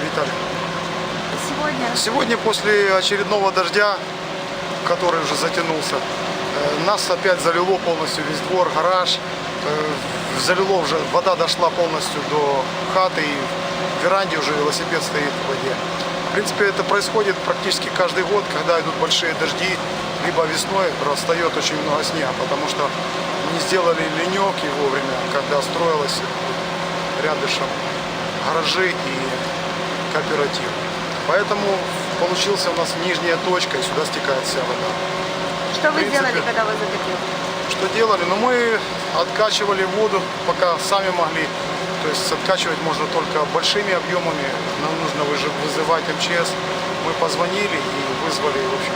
Виталий. Сегодня? Сегодня после очередного дождя который уже затянулся, э, нас опять залило полностью весь двор, гараж. Э, Залило уже, вода дошла полностью до хаты и в веранде уже велосипед стоит в воде. В принципе, это происходит практически каждый год, когда идут большие дожди, либо весной растает очень много снега, потому что не сделали ленек и вовремя, когда строилось рядышком гаражи и кооператив. Поэтому получился у нас нижняя точка, и сюда стекает вся вода. Что вы принципе, сделали, когда вы затопило? Что делали? Ну, мы откачивали воду, пока сами могли. То есть откачивать можно только большими объемами. Нам нужно выжи- вызывать МЧС. Мы позвонили и вызвали, в общем,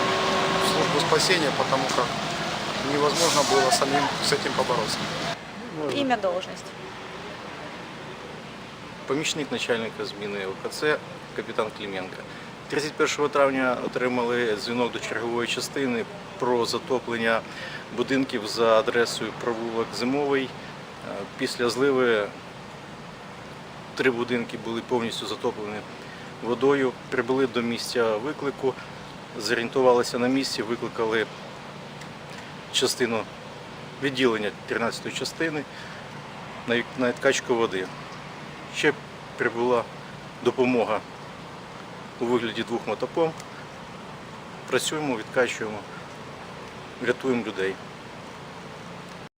службу спасения, потому как невозможно было самим с этим побороться. Имя, должность. помічник начальника зміни ОКЦ капітан Клименко. 31 травня отримали дзвінок до чергової частини про затоплення будинків за адресою провулок Зимовий. Е, Після зливи три будинки були повністю затоплені водою. Прибули до місця виклику, зорієнтувалися на місці, викликали частину відділення 13-ї частини на на відкачку води. Ще прибула допомога у вигляді двох мотопомп. Працюємо, відкачуємо, рятуємо людей.